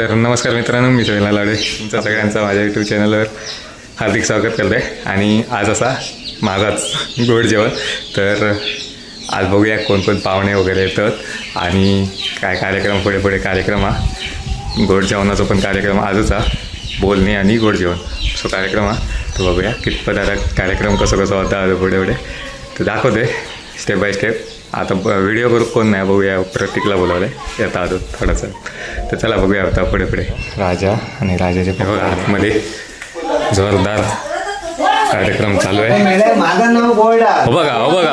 तर नमस्कार मित्रांनो मी सविला लाडे तुमचं सगळ्यांचं माझ्या यूट्यूब चॅनलवर हार्दिक स्वागत करतो. आहे आणि आज असा माझाच गोड जेवण. तर आज बघूया कोण कोण पाहुणे वगैरे येतात आणि काय कार्यक्रम पुढे पुढे कार्यक्रम हा. गोड जेवणाचा पण कार्यक्रम आजच हा. बोलणे आणि गोड जेवण. सो कार्यक्रम हा. तर बघूया कितपत आता कार्यक्रम कसं कसं होता आता पुढे पुढे. तर दाखवते स्टेप बाय स्टेप आता ब- व्हिडिओ करू कोण नाही बघूया. प्रत्येकला बोलावलं आहे येता अजून थोडंसं. तर चला बघूया आता पुढे पुढे. राजा आणि राजाचे बघा आतमध्ये जोरदार कार्यक्रम चालू आहे. हो बघा हो बघा.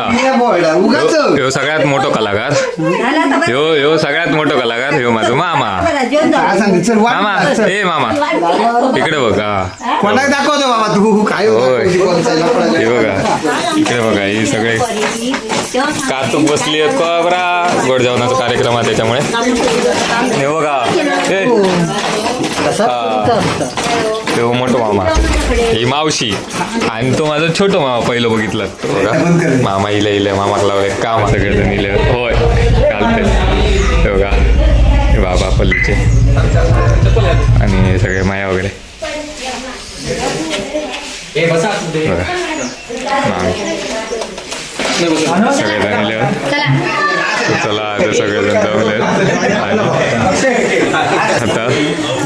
ह्यो सगळ्यात मोठो कलाकार. ह्यो ह्यो सगळ्यात मोठो कलाकार ह्यो माझो मामा. मामा. ए मामा. इकडे बघा. कोणाला दाखवतो बाबा तू? काय होय. हे बघा. इकडे बघा ही सगळे. कातूक बसली आहेत का गोड जेवणाचा कार्यक्रम आहे त्याच्यामुळे. हे बघा. ते मोठो मामा. ही मावशी. आणि तो माझा छोटो मामा पहिलं बघितलं. तो बघा. मामा इले इले. मामाक लावले काम सगळेजण इले. होय. चालते हे बघा. हे बाबा पल्लीचे. आणि सगळे माया वगैरे. बघा. मामी. सगळेजण इले चला आता सगळेजण जमले आणि आता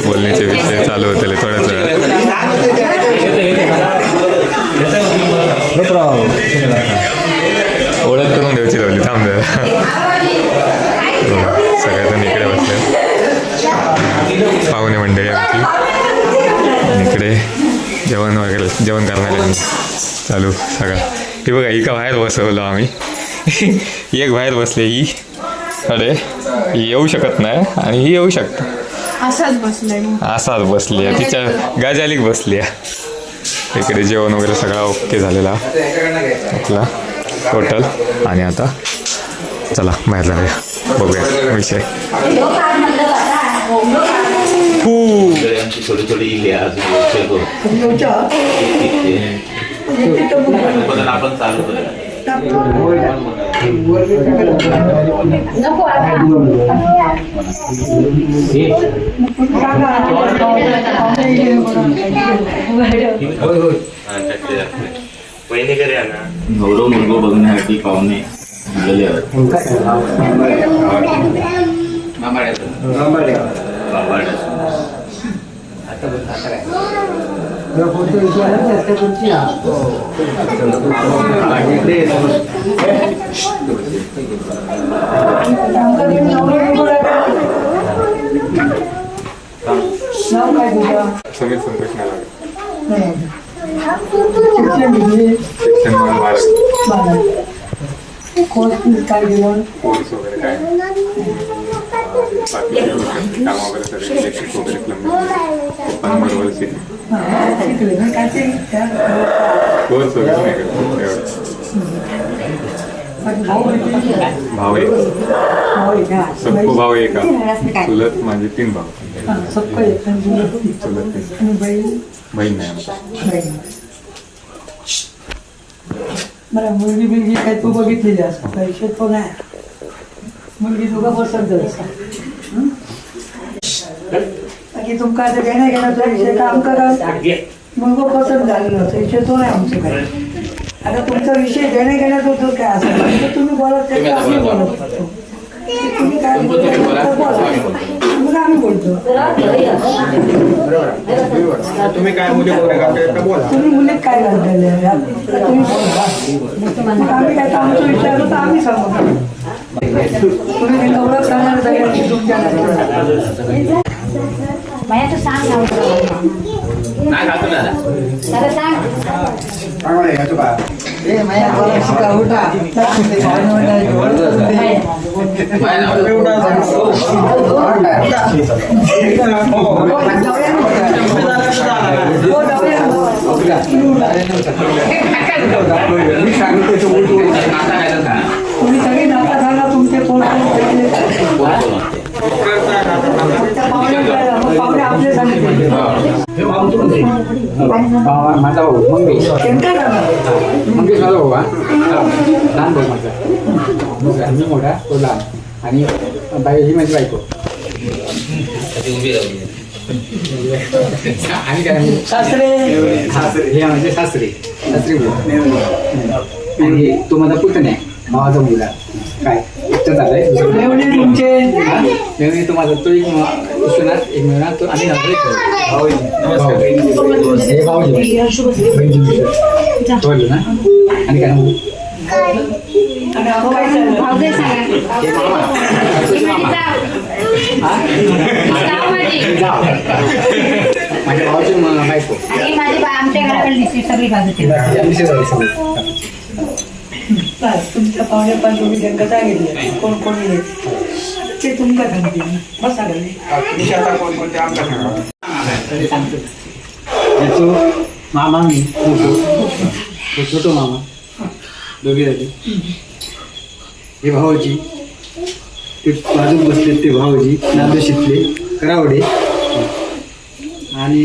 बोलण्याचे विषय चालू होते थोड्याच वेळात. ओळख करून द्यायची लावली थांब सगळेजण इकडे बसले. पाहुणे मंडळी आमची. इकडे जेवण वगैरे जेवण करणारे चालू सगळं. ही बघा ही का बाहेर बसवलो आम्ही? एक बाहेर बसले ही. अरे ही येऊ शकत नाही आणि ही येऊ शकते. असाच बसलाय मग. असाच बसली आहे. तिच्या गाजालीक बसली आहे. इकडे जेवण वगैरे सगळा ओके झालेला आपला टोटल आणि आता चला बाहेर जाऊया. बघूया विषय. फू पण आपण चालू पहिने करे ना गौरव मुलगो बघण्यासाठी पाहुणे आलेले समीर संतोष नाही शिक्षण मला बारावी. पोलीस वगैरे काय बाकी काम वगैरे सगळे इलेक्ट्रिक वगैरे प्लंबिंग कोर्स वगैरे नाही करत भाऊ एक सबको भाऊ एक चुलत माझे तीन भाऊ चुलत तीन बहीण नाही मला मुलगी बिलगी काय तू बघितलेली असं पैसे तो नाही. मुलगी तुका बसत असं बाकी तुमका आता घेण्या घेण्याचा विषय काम करा मुलगा पसंत झालेलं असं विषय तो नाही आमचं काय आता तुमचा विषय घेण्या घेण्याचा होतो काय असं? तुम्ही बोलत त्याचं आम्ही बोलत होतो. तुम्ही काय बोलता आम्ही बोलतो. तुम्ही काय मुली मुलीत काय घाललेले आहे? तुम्ही बोला. मग आम्ही काय तर आमचं विचारलं तर आम्ही सांगू. तुम्ही ते गौरव करणार तुमच्या तू सांग ना. दादा सांग. चांगलं आहे का ए, माया बोला, शिका, उठा. ते भावना वाटायची. हो. तुम्ही सगळे नाता सांगा तुमचे कोण कोण त्या माझा भाऊ मंगेश मंगेश माझा भाऊ हा लहान भाऊ माझा मी मोठा तो लहान आणि बाई ही माझी बायको आणि काय? म्हणजे सासरे हे म्हणजे सासरे सासरे आणि हे तो माझा पुतण्या आहे भावाचा मुलगा काय इतकं झालंय तुमचे? हा? मेवणी तो माझा तो एक म- विश्वनाथ एक मेवणा तो आणि नंतर. बोललो ना? आणि काय. माझ्या भावाची म- बायको. आमच्या घराकडे सगळी बस, तुमच्या पाहुणे पण तुम्ही त्यांना सांगितले कोण कोण येईल ते तुमका सांगतील बसा घरी. विषय आता कोणकोणते आमच्या सांगा याचो मामा मी मोठो. तो छोटो मामा. दोघे झाले हे भावाजी. ते बाजून बसले ते भावाजी. नांदोशीतले करावडे. आणि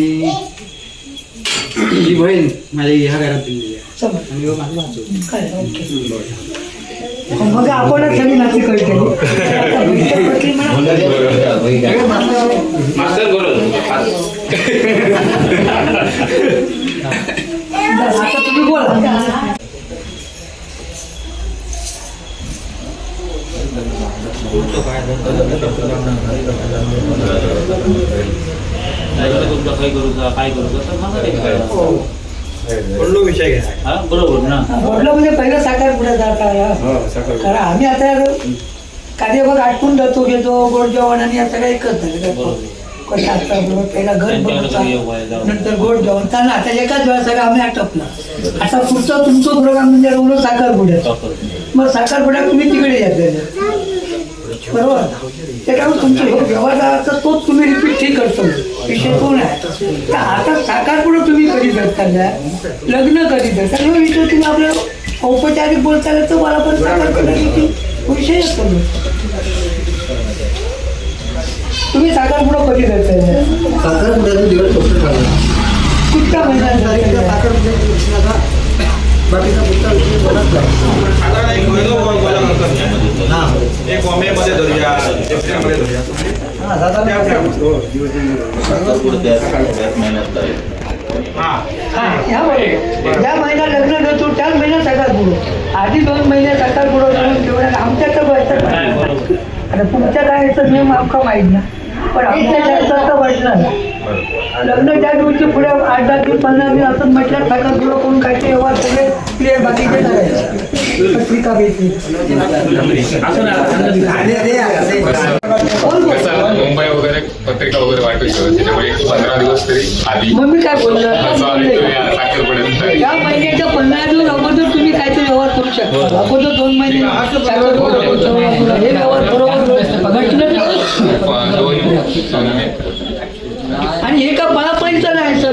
ही बहीण माझ्या ह्या घरात दिलेली आहे. समज आणि ह्यो माझा भाचो. काय? ओके. मग आपणच सगळी नाती कळते मास्तर बोलत आता तुम्ही बोला तुमचं काय करू का काय करू का तर मला बोललो विषय घ्या हा बरोबर ना. म्हणजे पहिलं साखर पुढे जाता कारण आम्ही आता कार्यभाग आटपून जातो घेतो गोड जेवण आणि आता काही एकच झालं कसं असतं बरोबर? पहिला घर बनवता नंतर गोड जेवण. त्यांना आता एकाच वेळा सगळं आम्ही आटपला. आता पुढचा तुमचा प्रोग्राम म्हणजे रोज साखरपुड्याचा मग साखरपुड्या तुम्ही तिकडे येत बरोबर? त्याच्यामुळे तुमचं हे व्यवहाराचा तोच तुम्ही रिपीट ठीक करतो. विषय तो नाही तर आता साखरपुडं तुम्ही कधी करता लग्न कधी करता ह्यो विषय तुम्ही आपलं औपचारिक बोलता तर मला पण साखरपुड्याची विषय असतो तुम्ही साखरपुडं कधी करता साखरपुड्याचा दिवस फक्त ठरला कुठच्या महिन्यात बाकीचा पुढचा विषय बोलत आता एक महिना बोल- बोला नंतर. एक वमेमध्ये धरूया एप्रिलमध्ये धरूया. त्या आपल्या- पुढच्या त्याच महिन्यात आहे. हा हा, या बरोबर. ज्या महिन्यात लग्न करतो त्याच महिन्यात साखरपुडं आधी दोन महिने साखरपुडं करून ठेवणार आमच्या तर आता तुमच्या काय याचा नियम आमका माहीत ना पण आमच्या जास्त वाटलं लग्न ज्या दिवशी पुढे आठ दहा दिवस पंधरा दिवस असं म्हटलं साखरपुडं कोण काय ते व्यवहार सगळे क्लिअर बाकीचे करायचे पत्रिका भेटली. मुंबई वगैरे पत्रिका वगैरे वाटू शकतो त्याच्यामुळे एक पंधरा दिवस तरी आधी मग मी काय बोललो? या महिन्याच्या पंधरा दिवस अगोदर तुम्ही काहीतरी व्यवहार करू शकता. अगोदर दोन महिने. हे व्यवहार बरोबर आणि हे का मला पैसा नाही सर?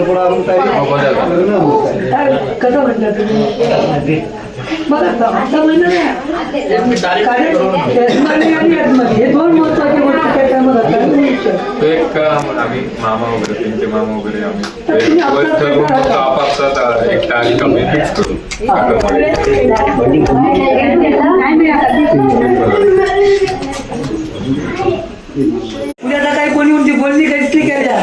कसं म्हटलं तुम्ही? बघा असं म्हणलं नाही कारण यजमानी आणि यजमानी हे दोन महत्त्वाचे गोष्टी त्या टायमात असतात तो एक आम्ही मामा वगैरे त्यांचे मामा वगैरे आम्ही एक फिक्स करू. उद्या आता काही कोणी म्हणते बोलणी काहीच नाही केल्या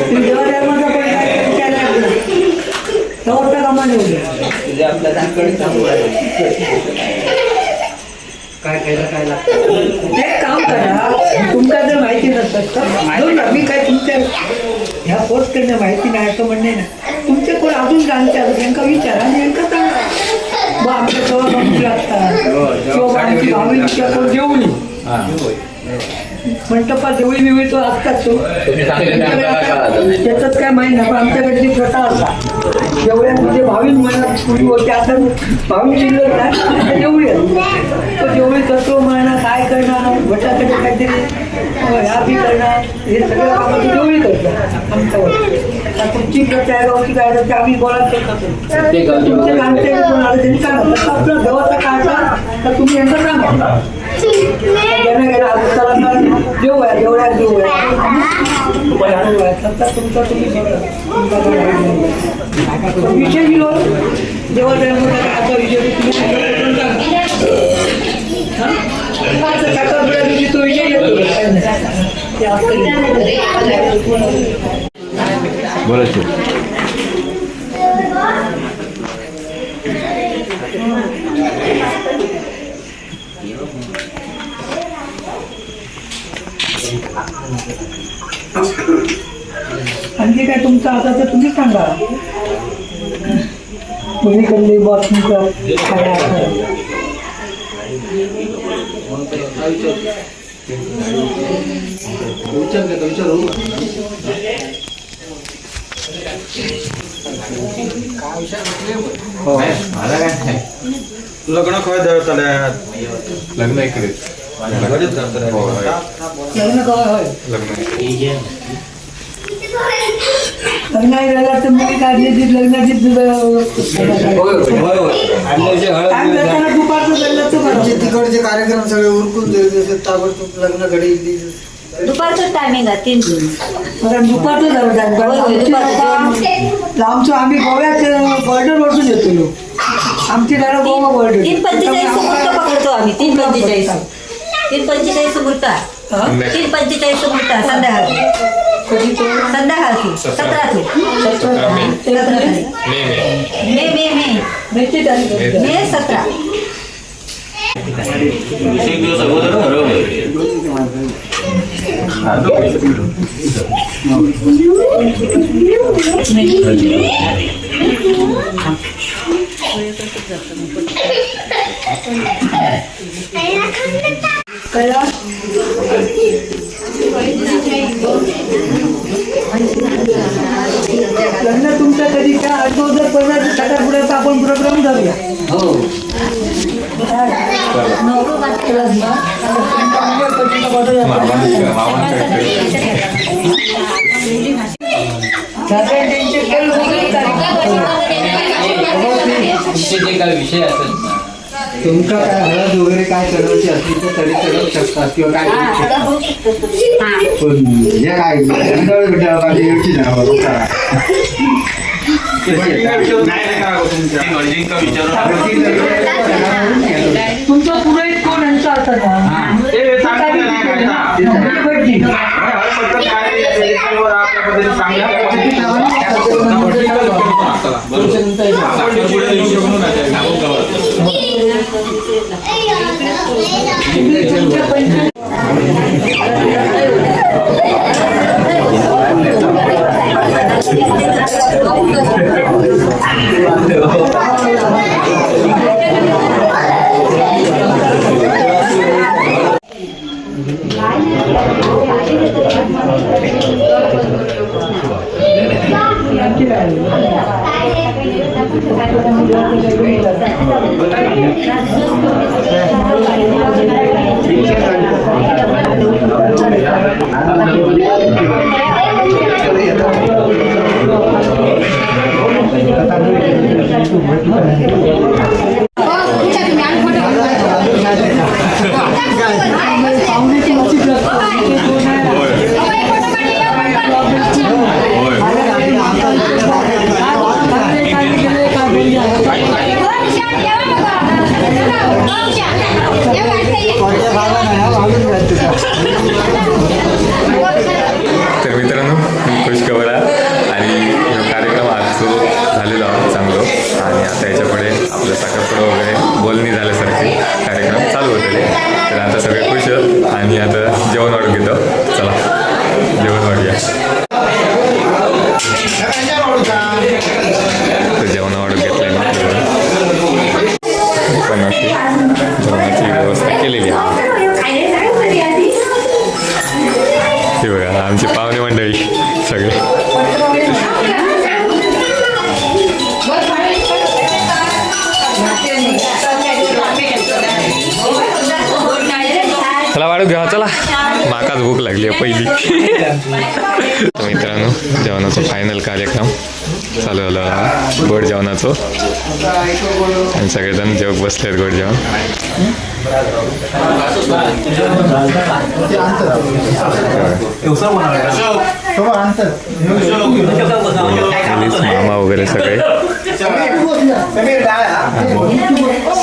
तुम्ही जेव्हा धर्माचा कोणी काय विचार नाही केला. तेव्हा त्या कामाने उद्या एक काम करा. तुमका जर माहिती नसतं तर मी काय तुमच्या ह्या पोस्ट करणे माहिती नाही असं म्हणणे ना. तुमचे कोण अजून जाणतात त्यांना विचारा आणि यांना सांगा. बा आमच्या जवळ बघू लागतात. किंवा आमची भावी कोण जेवणी मंडपात जेवळी बिवळी तो. असतात तो त्याच्यात काय माहिती नाही पण आमच्याकडे ती प्रथा असा. जेवढ्या म्हणजे भाविक मनात पूर्वी होते आता भाविक शिल्लक नाही. तो जेवढी करतो म्हणा काय करणार भटाकडे काहीतरी आम्ही करणार. हे सगळं कामं तुम्ही दोघी करता आमच्यावर तुमची आहे गावची काय आहे, ते आम्ही शकत नाही. तुमचे ते कोण आलं त्यांनी सांगा आपलं देवाचा काढला तर तुम्ही यांचं सांगा. ज्यांना गेला चला देऊ आहे देवळ्या देऊ आहे. भयानक आहे. तर तुमचा तुम्ही. विषय दिलो. देवा आता विषय तुम्ही सांगा. हा? बोला आणखी काय तुमचं आता तर तुम्ही सांगा तुम्ही कल्ली बॉस तुमचं काय आहे? मला काय नाही लग्न खंय धरतल्यात लग्न लग्न झालं तर मुली काढली ती लग्नाची दुपारचं लग्नाचं बरं. तिकडचे कार्यक्रम सगळे उरकून दिले ताबडतोब लग्न घडी दुपारचं टायमिंग आहे तीन कारण दुपारचं झालं आमचं आम्ही गोव्यात बॉर्डर वरतून येतो आमची दारा गोवा बॉर्डर. तीन पंचेचाळीस मुहूर्त पकडतो आम्ही तीन पंचेचाळीस. तीन पंचेचाळीस मुहूर्त तीन पंचेचाळीस मुहूर्त संध्याकाळ संध्याकाळची. सतराची. सतरा. तारीख. मे मे. मे मे सतरा. दिवस अगोदर ठरवलं? लग्न तुमचं कधी काय आठवो जर पडला साखरपुड्याचा आपण प्रोग्राम धरूया साधारण त्यांचे जे विषय असेल ना तुमका काय हळद वगैरे काय चढवायची असली तर तरी चढवू शकतात किंवा काय करू शकतात. पण हे काय गंधळ बिंधळ माझी एवढी तुमचं पुरोहित कोण यांचा आता ना. ते पाहुणे मंडळी सगळे चला भूक लागली आहे पहिली. तर मित्रांनो जेवणाचा फायनल कार्यक्रम चालू झाला गोड जेवणाचं. आणि सगळेजण जेवक आहेत गोड जेवण. मामा वगैरे सगळे.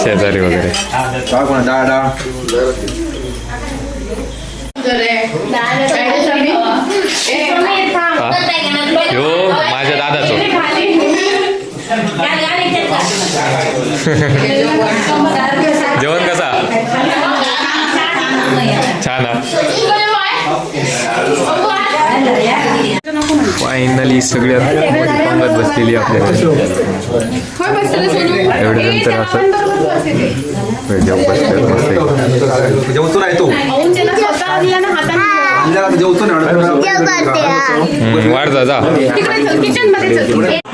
शेजारी वगैरे. यो माझ्या दादाचो. जेवण कसा? छान फायनली सगळ्यात मोठी पंगत बसलेली आपल्याकडे होय बसले सोनू एवढे नंतर असं- आपण बरोबर बसले. जेवण बसले मस्त जेवतो नाही तो वाढ जा जा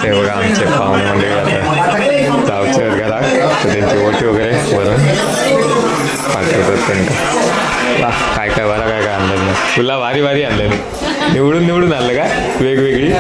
ते बघा आमचे पाहुणे मंडळी आता. जावचे आहेत घरात. तर त्यांची ओटी वगैरे वरून. पाठवतात त्यांना काय काय बरं काय काय आणलं नाही. तुला भारी भारी आणलं नाही. निवडून निवडून आणलं का? वेगवेगळी?